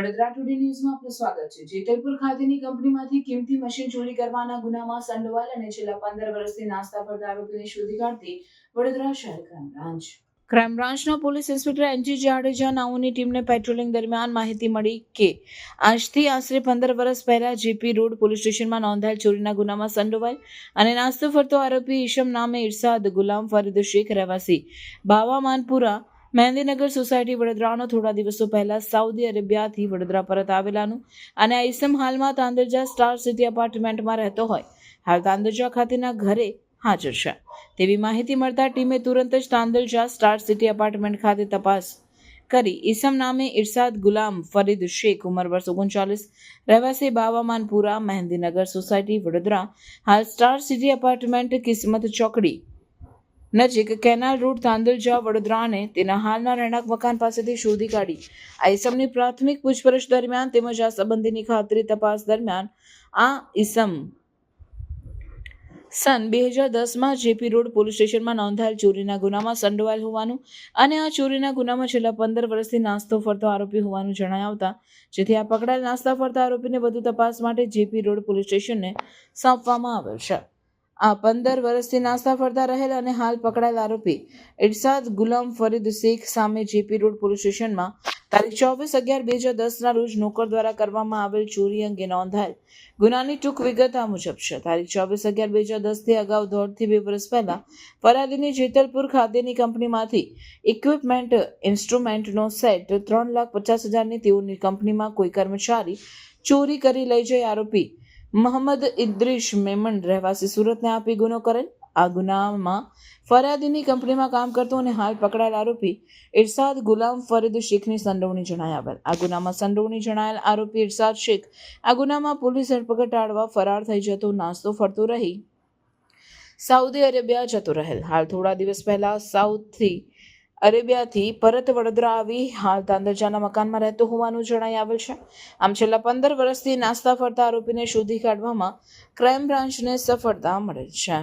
Vadodara today ન્યૂઝમાં આપનું સ્વાગત છે. જેતલપુર ખાતેની કંપનીમાંથી કિંમતી મશીન ચોરી કરવાના ગુનામાં સંડોવાયેલ અને છેલ્લા પંદર વર્ષથી નાસ્તા ફરતા આરોપીને શોધી કાઢતી વડોદરા શહેર ક્રાઇમ બ્રાન્ચ. ક્રાઇમ બ્રાન્ચના પોલીસ ઇન્સ્પેક્ટર એનજી જાડેજા નાઓની ટીમને પેટ્રોલિંગ દરમિયાન માહિતી મળી કે આજથી આશરે પંદર વર્ષ પહેલા જેપી રોડ પોલીસ સ્ટેશનમાં નોંધાયેલ ચોરીના ગુનામાં સંડોવાયેલ અને નાસ્તો ફરતો આરોપી ઈશમ નામે ઇરસાદ ગુલામ ફરીદ શેખ રહેવાસી બાવા માનપુરા મહેંદીનગર સોસાયટી વડોદરાનો થોડા દિવસો પહેલા સાઉદી અરેબિયાથી વડોદરા પરત આવેલાનું અને આ ઈસમ હાલમાં તાંદરજા સ્ટાર સિટી એપાર્ટમેન્ટમાં રહેતો હોય. હાલ તાંદરજા ખાતેના ઘરે હાજર છે. તેવી માહિતી મળતા ટીમે તુરંત જ તાંદરજા સ્ટાર સિટી એપાર્ટમેન્ટ ખાતે તપાસ કરી. ઈસમ નામે ઇરશાદ ગુલામ ફરીદ શેખ ઉંમર વર્ષ ઓગણચાલીસ, રહેવાસી બાવામાનપુરા મહેંદીનગર સોસાયટી વડોદરા. હાલ સ્ટાર સિટી એપાર્ટમેન્ટ કિસ્મત ચોકડી નજીક કેનાલ રોડ તાંદલજા વડોદરાને તેના હાલના રહેણાંક મકાન પાસેથી શોધી કાઢી. આ ઈસમની પ્રાથમિક પૂછપરછ દરમિયાન તેમજ આ સંબંધીની ખાતરી તપાસ દરમિયાન આ ઈસમ સન બે હજાર દસમાં જેપી રોડ પોલીસ સ્ટેશનમાં નોંધાયેલ ચોરીના ગુનામાં સંડોવાયેલ હોવાનું અને આ ચોરીના ગુનામાં છેલ્લા પંદર વર્ષથી નાસ્તો ફરતો આરોપી હોવાનું જણાય આવતા, જેથી આ પકડાયેલ નાસ્તા ફરતા આરોપીને વધુ તપાસ માટે જેપી રોડ પોલીસ સ્ટેશનને સોંપવામાં આવેલ છે. આ પંદર વર્ષથી નાસ્તા ફરતા રહેલ અને હાલ પકડાયેલ આરોપી ઇરસાદ ગુલામ ફરીદ શેખ સામે જેપી રોડ પોલીસ સ્ટેશનમાં તારીખ ચોવીસ અગિયાર બે હજાર દસના રોજ નોકર દ્વારા કરવામાં આવેલ ચોરી અંગે નોંધાયેલ ગુનાની ટૂંક વિગત આ મુજબ છે. તારીખ ચોવીસ અગિયાર બે હજાર દસથી અગાઉ દોઢથી બે વર્ષ પહેલા ફરાદીની જેતલપુર ખાતેની કંપનીમાંથી ઇક્વિપમેન્ટ ઇન્સ્ટ્રુમેન્ટનો સેટ ત્રણ લાખ પચાસ હજારની તેઓની કંપનીમાં કોઈ કર્મચારી ચોરી કરી લઈ જઈ આરોપી મોહમ્મદ ઇદ્રીશ મેમન રહેવાસી સુરતને આપી ગુનો કરેલ. આ ગુનામાં ફરિયાદીની કંપનીમાં કામ કરતો અને હાલ પકડાયેલ આરોપી ઇરશાદ ગુલામ ફરીદ શેખની સંડોવણી જણાય આવેલ. આ ગુનામાં સંડોવણી જણાયેલ આરોપી ઇરસાદ શેખ આ ગુનામાં પોલીસ ધરપકડ ટાળવા ફરાર થઈ જતો, નાસ્તો ફરતો રહી સાઉદી અરેબિયા જતો રહેલ. હાલ થોડા દિવસ પહેલા સાઉથથી અરેબિયાથી પરત વડોદરા આવી હાલ તાંદરજાના મકાનમાં રહેતો હોવાનું જણાઈ આવેલ છે. આમ છેલ્લા પંદર વર્ષથી નાસ્તા ફરતા આરોપીને શોધી કાઢવામાં ક્રાઇમ બ્રાન્ચને સફળતા મળેલ છે.